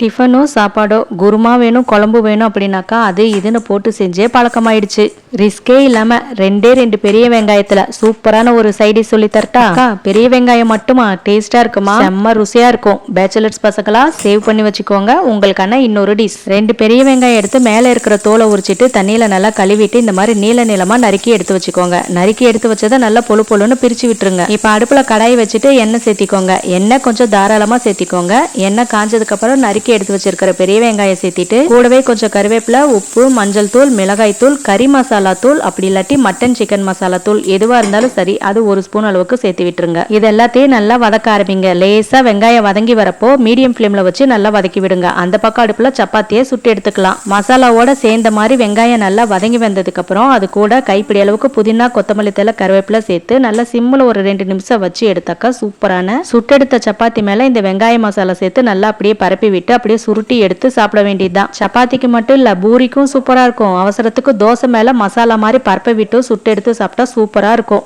டிஃபனோ சாப்பாடோ குருமா வேணும் குழம்பு வேணும் அப்படின்னாக்கா அது இதுன்னு போட்டு செஞ்சே பழக்கமாயிடுச்சு. ரிஸ்கே இல்லாம ரெண்டே ரெண்டு பெரிய வெங்காயத்துல சூப்பரான ஒரு சைடி சொல்லி தரட்டா? பெரிய வெங்காயம் மட்டுமா? டேஸ்டா இருக்குமா? செம்ம ருசியா இருக்கும். பேச்சுலர்ஸ் பசங்களா சேவ் பண்ணி வச்சுக்கோங்க. உங்களுக்கான இன்னொரு டிஷ் ரெண்டு பெரிய வெங்காயம் எடுத்து மேல இருக்கிற தோலை உரிச்சிட்டு தண்ணியில நல்லா கழுவிட்டு இந்த மாதிரி நீல நீளமா நறுக்கி எடுத்து வச்சுக்கோங்க. நறுக்கி எடுத்து வச்சதை நல்லா பொழு பொழுன்னு பிரிச்சு விட்டுருங்க. இப்ப அடுப்புல கடாய் வச்சுட்டு எண்ணெய் சேர்த்திக்கோங்க. எண்ணெய் கொஞ்சம் தாராளமா சேர்த்திக்கோங்க. எண்ணெய் காஞ்சதுக்கு அப்புறம் நறுக்கி எடுத்து வச்சிருக்கிற பெரிய வெங்காயம் சேர்த்திட்டு கூடவே கொஞ்சம் கருவேப்பிலை உப்பு மஞ்சள் தூள் மிளகாய் தூள் கறி மசாலா தூள் அப்படி இல்லாட்டி மட்டன் சிக்கன் மசாலா தூள் எதுவா இருந்தாலும் சரி அது ஒரு ஸ்பூன் அளவுக்கு சேர்த்து விட்டுருங்க. இது எல்லாத்தையும் நல்லா வதக்க ஆரம்பிங்க. லேசா வெங்காயம் வதங்கி வரப்போ மீடியம் ஃப்ளேம்ல வச்சு நல்லா வதக்கி விடுங்க. அந்த பக்கம் அடுப்புல சப்பாத்தியை சுட்டு எடுத்துக்கலாம். மசாலாவோட சேர்ந்த மாதிரி வெங்காயம் நல்லா வதங்கி வந்ததுக்கு அப்புறம் அது கூட கைப்பிடி அளவுக்கு புதினா கொத்தமல்லி தலை கருவேப்பிலை சேர்த்து நல்லா சிம்மில் ஒரு ரெண்டு நிமிஷம் வச்சு எடுத்தாக்கா சூப்பரான சுட்டெடுத்த சப்பாத்தி மேல இந்த வெங்காய மசாலா சேர்த்து நல்லா அப்படியே பரப்பி விட்டு அப்படியே சுருட்டி எடுத்து சாப்பிட வேண்டியதுதான். சப்பாத்திக்கு மட்டும் இல்ல பூரிக்கும் சூப்பரா இருக்கும். அவசரத்துக்கு தோசை மேல மசாலா மாதிரி பருப்பை விட்டு சுட்டு எடுத்து சாப்பிட்டா சூப்பரா இருக்கும்.